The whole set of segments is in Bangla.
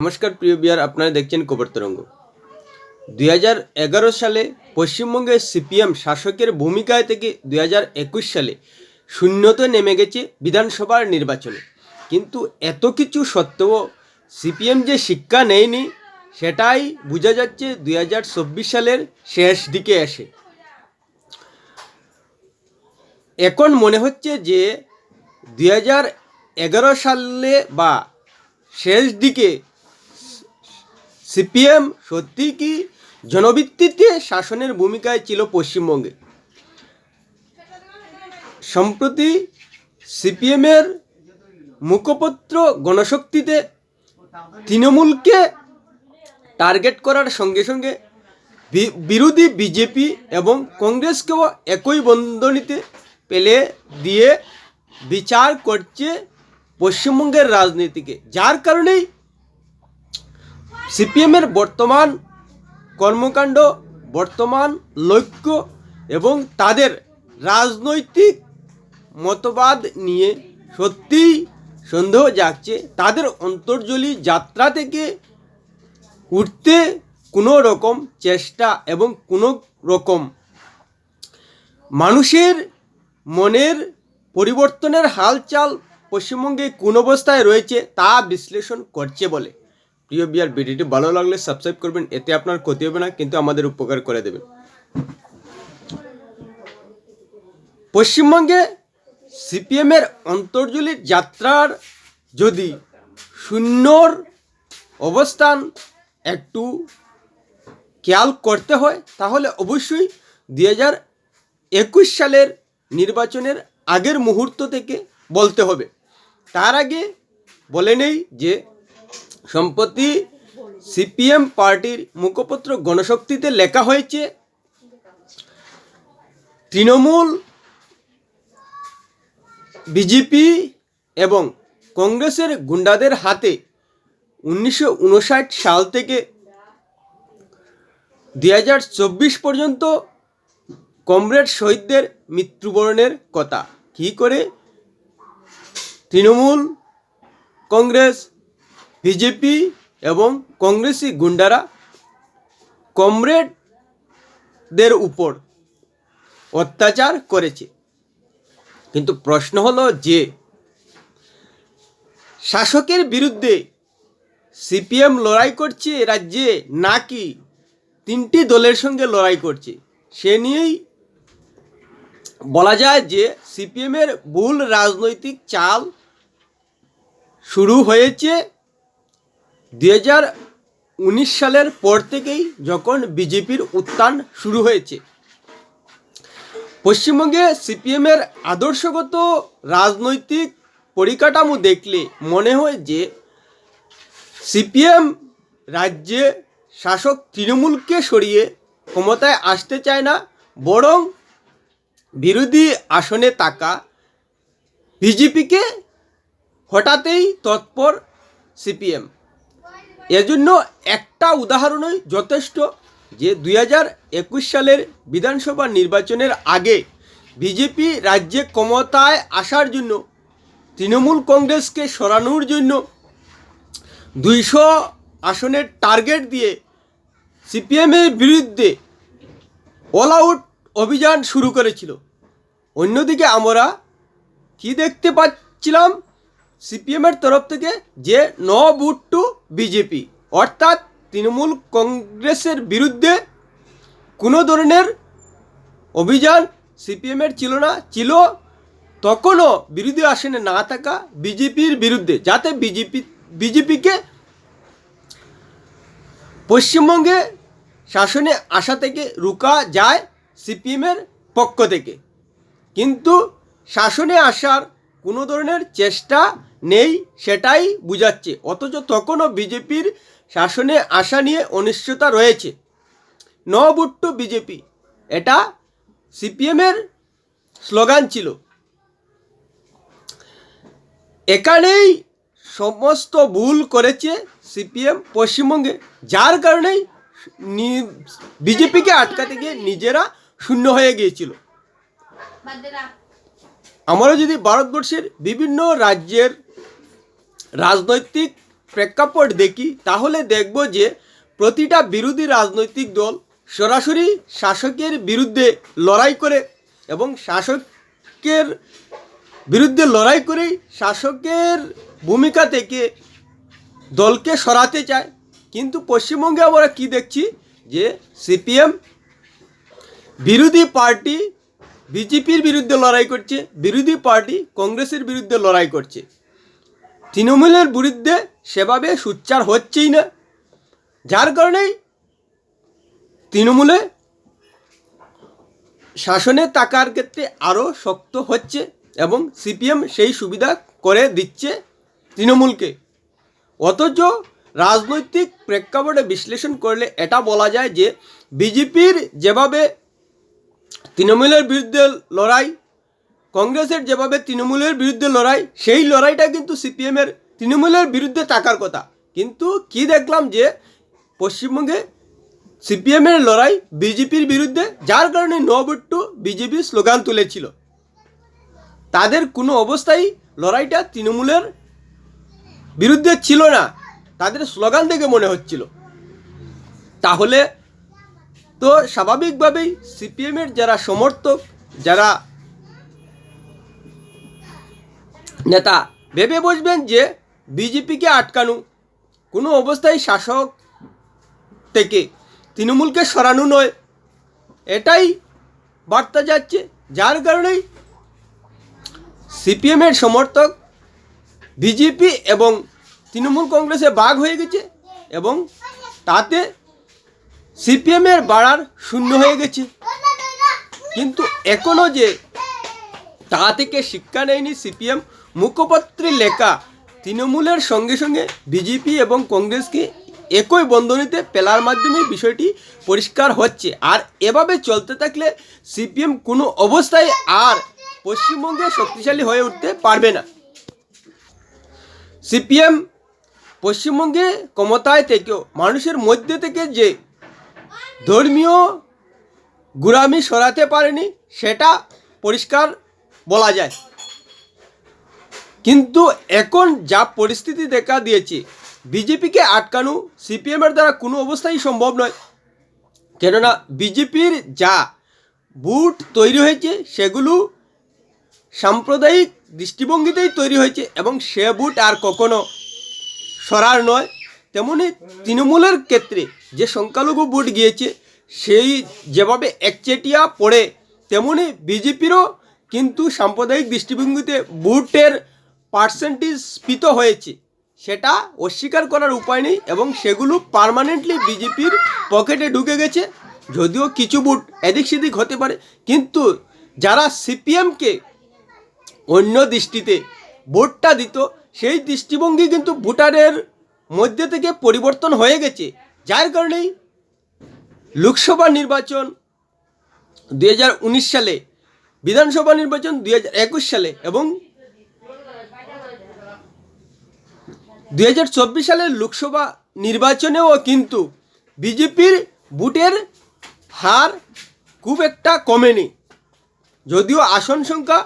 নমস্কার, প্রিয় বিয়ার, আপনারা দেখছেন খবর তরঙ্গ। দুই সালে পশ্চিমবঙ্গে সিপিএম শাসকের ভূমিকায় থেকে দুই সালে শূন্যতে নেমে গেছে বিধানসভার নির্বাচনে। কিন্তু এত কিছু সত্ত্বেও সিপিএম যে শিক্ষা নেয়নি, সেটাই বোঝা যাচ্ছে দুই সালের শেষ দিকে এসে। এখন মনে হচ্ছে যে দুই সালে বা শেষ দিকে সিপিএম সত্যি কি জনভিত্তিতে শাসনের ভূমিকায় ছিল পশ্চিমবঙ্গে? সম্প্রতি সিপিএমের মুখপত্র গণশক্তিতে তৃণমূলকে টার্গেট করার সঙ্গে সঙ্গে বিরোধী বিজেপি এবং কংগ্রেসকেও একই বন্ধনীতে পেলে দিয়ে বিচার করছে পশ্চিমবঙ্গের রাজনীতিকে। যার কারণেই সিপিএমের বর্তমান কর্মকাণ্ড, বর্তমান লক্ষ্য এবং তাদের রাজনৈতিক মতবাদ নিয়ে সত্যিই সন্দেহ জাগছে। তাদের অন্তর্জলী যাত্রা থেকে উঠতে কোনো রকম চেষ্টা এবং কোনো রকম মানুষের মনের পরিবর্তনের হালচাল পশ্চিমবঙ্গে কোন অবস্থায় রয়েছে তা বিশ্লেষণ করছে বলে। প্রিয় বিয়ার ভিডিওটি ভালো লাগলে সাবস্ক্রাইব করবেন, এতে আপনার ক্ষতি হবে না, কিন্তু আমাদের উপকার করে দেবেন পশ্চিমবঙ্গে সিপিএমের অন্তর্জলির যাত্রার যদি শূন্যর অবস্থান একটু খেয়াল করতে হয়, তাহলে অবশ্যই দুই হাজার একুশ সালের নির্বাচনের আগের মুহূর্ত থেকে বলতে হবে। তার আগে বলে নেই যে সম্প্রতি সিপিএম পার্টির মুখপত্র গণশক্তিতে লেখা হয়েছে, তৃণমূল, বিজেপি এবং কংগ্রেসের গুন্ডাদের হাতে উনিশশো উনষাট সাল থেকে দুই হাজার চব্বিশ পর্যন্ত কমরেড শহীদদের মৃত্যুবরণের কথা। কী করে? তৃণমূল, কংগ্রেস বিজেপি এবং কংগ্রেসি গুন্ডারা কমরেডদের উপর অত্যাচার করেছে। কিন্তু প্রশ্ন হলো যে, শাসকের বিরুদ্ধে সিপিএম লড়াই করছে রাজ্যে নাকি তিনটি দলের সঙ্গে লড়াই করছে? সে নিয়েই বলা যায় যে, সিপিএমের ভুল রাজনৈতিক চাল শুরু হয়েছে হাজার উনিশ সালের পর থেকেই যখন বিজেপির উত্থান শুরু হয়েছে। পশ্চিমবঙ্গে সিপিএমের আদর্শগত রাজনৈতিক পরিকাঠামো দেখলে মনে হয় যে সিপিএম রাজ্যে শাসক তৃণমূলকে সরিয়ে ক্ষমতায় আসতে চায় না, বরং বিরোধী আসনে থাকা বিজেপিকে হঠাতেই তৎপর সিপিএম। এজন্য একটা উদাহরণই যথেষ্ট যে দুই একুশ সালের বিধানসভা নির্বাচনের আগে বিজেপি রাজ্যে ক্ষমতায় আসার জন্য তৃণমূল কংগ্রেসকে সরানোর জন্য দুইশো আসনের টার্গেট দিয়ে সিপিএমের বিরুদ্ধে অল আউট অভিযান শুরু করেছিল। অন্যদিকে আমরা কি দেখতে পাচ্ছিলাম? সিপিএমের তরফ থেকে যে ন বুট টু বিজেপি, অর্থাৎ তৃণমূল কংগ্রেসের বিরুদ্ধে কোনো ধরনের অভিযান সিপিএমের ছিল না, ছিল, তখনও বিরোধী আসনে না থাকা বিজেপির বিরুদ্ধে, যাতে বিজেপি, বিজেপিকে পশ্চিমবঙ্গে শাসনে আসা থেকে রুকা যায় সিপিএমের পক্ষ থেকে। কিন্তু শাসনে আসার কোনো ধরনের চেষ্টা নেই সেটাই বুঝাচ্ছে। অথচ তখনও বিজেপির শাসনে আসা নিয়ে অনিশ্চয়তা রয়েছে। ন বুট্টু বিজেপি এটা সিপিএমের স্লোগান ছিল। এখানেই সমস্ত ভুল করেছে সিপিএম পশ্চিমবঙ্গে যার কারণেই বিজেপিকে আটকাতে গিয়ে নিজেরা শূন্য হয়ে গিয়েছিল। আমরা যদি ভারতবর্ষের বিভিন্ন রাজ্যের রাজনৈতিক প্রেক্ষাপট দেখি, তাহলে দেখব যে প্রতিটা বিরোধী রাজনৈতিক দল সরাসরি শাসকের বিরুদ্ধে লড়াই করে এবং শাসকের বিরুদ্ধে লড়াই করেই শাসকের ভূমিকা থেকে দলকে সরাতে চায়। কিন্তু পশ্চিমবঙ্গে আমরা কি দেখছি? যে সিপিএম বিরোধী পার্টি বিজেপির বিরুদ্ধে লড়াই করছে, বিরোধী পার্টি কংগ্রেসের বিরুদ্ধে লড়াই করছে। তৃণমূলের বিরুদ্ধে সেভাবে সুচ্চার হচ্ছেই না। যার কারণেই তৃণমূলে শাসনে থাকার ক্ষেত্রে আরও শক্ত হচ্ছে এবং সিপিএম সেই সুবিধা করে দিচ্ছে তৃণমূলকে। অথচ রাজনৈতিক প্রেক্ষাপটে বিশ্লেষণ করলে এটা বলা যায় যে বিজেপির যেভাবে তৃণমূলের বিরুদ্ধে লড়াই কংগ্রেসের যেভাবে তৃণমূলের বিরুদ্ধে লড়াই, সেই লড়াইটা কিন্তু সিপিএমের তৃণমূলের বিরুদ্ধে থাকার কথা। কিন্তু কি দেখলাম যে পশ্চিমবঙ্গে সিপিএমের লড়াই বিজেপির বিরুদ্ধে, যার কারণে no vote to BJP slogan তুলেছিল। তাদের কোনো অবস্থায় লড়াইটা তৃণমূলের বিরুদ্ধে ছিল না। তাদের স্লোগান দেখে মনে হচ্ছিল। তাহলে তো স্বাভাবিকভাবেই সিপিএমের যারা সমর্থক, যারা নেতা, ভেবে বসবেন যে বিজেপিকে আটকানো কোনো অবস্থায় শাসক থেকে তৃণমূলকে সরানো নয়। এটাই বার্তা যাচ্ছে, যার কারণেই সিপিএমের সমর্থক বিজেপি এবং তৃণমূল কংগ্রেসে বাঘ হয়ে গেছে এবং তাতে সিপিএমের বাড়ার শূন্য হয়ে গেছে। কিন্তু এখনও যে তা থেকে শিক্ষা নেয়নি সিপিএম মুখপত্রে লেখা তৃণমূলের সঙ্গে সঙ্গে বিজেপি এবং কংগ্রেসকে একই বন্ধনীতে পেলার মাধ্যমে বিষয়টি পরিষ্কার হচ্ছে। আর এভাবে চলতে থাকলে সিপিএম কোনো অবস্থায় আর পশ্চিমবঙ্গে শক্তিশালী হয়ে উঠতে পারবে না। সিপিএম পশ্চিমবঙ্গে ক্ষমতায় থেকেও, মানুষের মধ্যে থেকে যে ধর্মীয় গুরামি সরাতে পারেনি, সেটা পরিষ্কার বলা যায়। কিন্তু এখন যা পরিস্থিতি দেখা দিয়েছে, বিজেপিকে আটকানো সিপিএমের দ্বারা কোনো অবস্থায় সম্ভব নয়। কেননা বিজেপির যা বুট তৈরি হয়েছে, সেগুলো সাম্প্রদায়িক দৃষ্টিভঙ্গিতেই তৈরি হয়েছে এবং সে বুট আর কখনো সরার নয়। তেমনি তৃণমূলের ক্ষেত্রে যে সংখ্যালঘু বুট গিয়েছে, সেই যেভাবে একচেটিয়া পড়ে, তেমনি বিজেপিরও কিন্তু সাম্প্রদায়িক দৃষ্টিভঙ্গিতে ভোটের পার্সেন্টেজ স্ফীত হয়েছে। সেটা অস্বীকার করার উপায় নেই এবং সেগুলো পার্মানেন্টলি বিজেপির পকেটে ঢুকে গেছে। যদিও কিছু ভোট এদিক সেদিক হতে পারে, কিন্তু যারা সিপিএমকে অন্য দৃষ্টিতে ভোটটা দিত, সেই দৃষ্টিভঙ্গি কিন্তু ভোটারের মধ্যে থেকে পরিবর্তন হয়ে গেছে। যার কারণেই লোকসভা নির্বাচন দুই হাজার উনিশ সালে, বিধানসভা নির্বাচন দুই হাজার একুশ সালে এবং দুই হাজার চব্বিশ সালের লোকসভা নির্বাচনেও কিন্তু বিজেপির ভোটের হার খুব একটা কমেনি। যদিও আসন সংখ্যা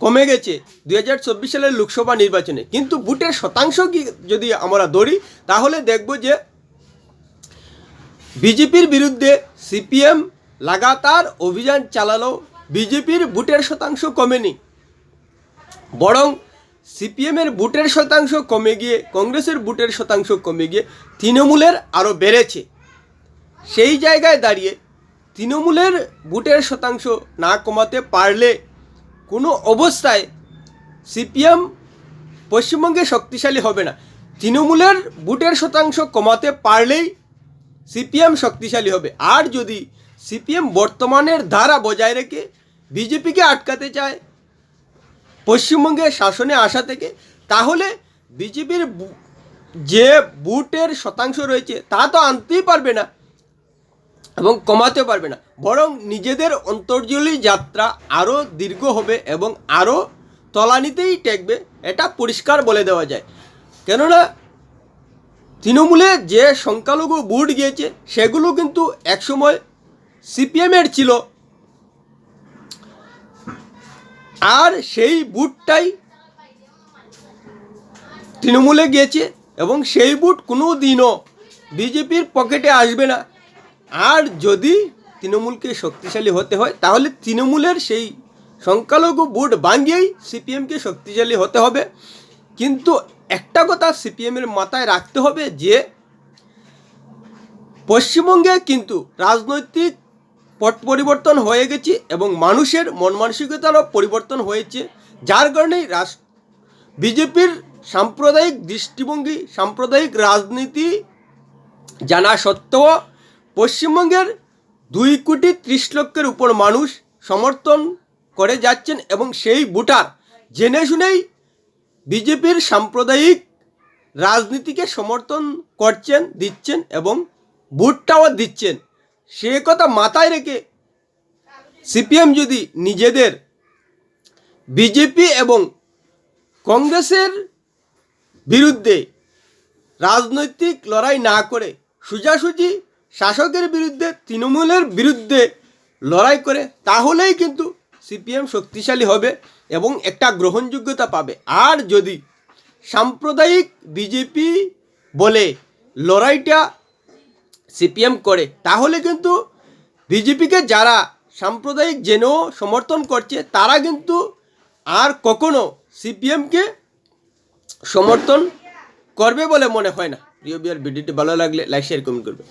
কমে গেছে দুই হাজার চব্বিশ সালের লোকসভা নির্বাচনে। কিন্তু ভোটের শতাংশ কি যদি আমরা ধরি, তাহলে দেখব যে বিজেপির বিরুদ্ধে সিপিএম লাগাতার অভিযান চালালো বিজেপির ভোটের শতাংশ কমেনি। বরং সিপিএমের ভোটের শতাংশ কমে গিয়ে, কংগ্রেসের ভোটের শতাংশ কমে গিয়ে তৃণমূলের আরও বেড়েছে। সেই জায়গায় দাঁড়িয়ে তৃণমূলের ভোটের শতাংশ না কমাতে পারলে কোনো অবস্থায় সিপিএম পশ্চিমবঙ্গে শক্তিশালী হবে না। তৃণমূলের ভোটের শতাংশ কমাতে পারলেই সিপিএম শক্তিশালী হবে। আর যদি সিপিএম বর্তমানের ধারা বজায় রেখে বিজেপিকে আটকাতে চায় পশ্চিমবঙ্গে শাসনে আসা থেকে, তাহলে বিজেপির যে বুটের শতাংশ রয়েছে, তা তো আনতেই পারবে না এবং কমাতে পারবে না। বরং নিজেদের অন্তর্জলী যাত্রা আরও দীর্ঘ হবে এবং আরও তলানিতেই টেকবে, এটা পরিষ্কার বলে দেওয়া যায়। কেননা, তৃণমূলে যে সংখ্যালঘু বুট গিয়েছে, সেগুলো কিন্তু একসময় সিপিএমের ছিল। আর সেই বুটটাই তৃণমূলে গিয়েছে এবং সেই বুট কোনো দিনও বিজেপির পকেটে আসবে না। আর যদি তৃণমূলকে শক্তিশালী হতে হয়, তাহলে তৃণমূলের সেই সংখ্যালঘু বুট ভাঙিয়েই সিপিএমকে শক্তিশালী হতে হবে। কিন্তু একটা কথা সিপিএমের মাথায় রাখতে হবে যে, পশ্চিমবঙ্গে কিন্তু রাজনৈতিক পট পরিবর্তন হয়ে গেছে এবং মানুষের মন মানসিকতারও পরিবর্তন হয়েছে। যার কারণেই রাস, বিজেপির সাম্প্রদায়িক দৃষ্টিভঙ্গি, সাম্প্রদায়িক রাজনীতি জানা সত্ত্বেও পশ্চিমবঙ্গের দুই কোটি ত্রিশ লক্ষের উপর মানুষ সমর্থন করে যাচ্ছেন এবং সেই ভোটার জেনে শুনেই বিজেপির সাম্প্রদায়িক রাজনীতিকে সমর্থন করছেন, দিচ্ছেন এবং ভোটটাও দিচ্ছেন। সে কথা মাথায় রেখে সিপিএম যদি নিজেদের বিজেপি এবং কংগ্রেসের বিরুদ্ধে রাজনৈতিক লড়াই না করে সোজাসুজি শাসকের বিরুদ্ধে, তৃণমূলের বিরুদ্ধে লড়াই করে, তাহলেই কিন্তু সিপিএম শক্তিশালী হবে এবং একটা গ্রহণযোগ্যতা পাবে। আর যদি সাম্প্রদায়িক বিজেপি বলে লড়াইটা সিপিএম করে, তাহলে কিন্তু বিজেপিকে যারা সাম্প্রদায়িক জেনেও সমর্থন করছে, তারা কিন্তু আর কখনো সিপিএমকে সমর্থন করবে বলে মনে হয় না। প্রিয় বিয়ার, ভিডিওটি ভালো লাগলে লাইক শেয়ার কমেন্ট করবে।